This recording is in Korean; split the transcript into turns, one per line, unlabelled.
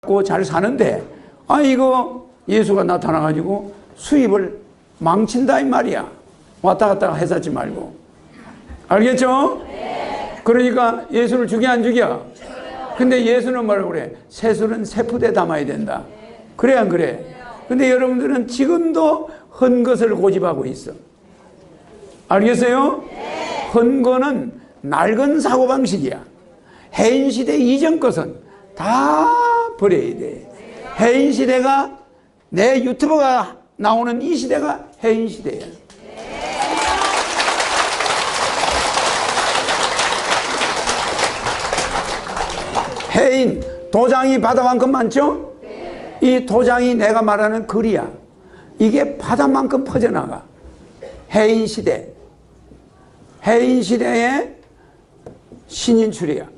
갖고 잘 사는데 아 이거 예수가 나타나가지고 수입을 망친다 이 말이야 왔다 갔다 해사지 말고 알겠죠? 그러니까 예수를 죽여 안 죽여? 근데 예수는 뭐라고 그래? 새술은 새푸대 담아야 된다 그래 안 그래? 근데 여러분들은 지금도 헌 것을 고집하고 있어 알겠어요? 헌 거는 낡은 사고방식이야 해인 시대 이전 것은 다 버려야 돼. 해인 시대가 내 유튜버가 나오는 이 시대가 해인 시대야. 해인 도장이 바다만큼 많죠? 이 도장이 내가 말하는 글이야. 이게 바다만큼 퍼져나가. 해인 시대. 해인 시대의 신인출이야.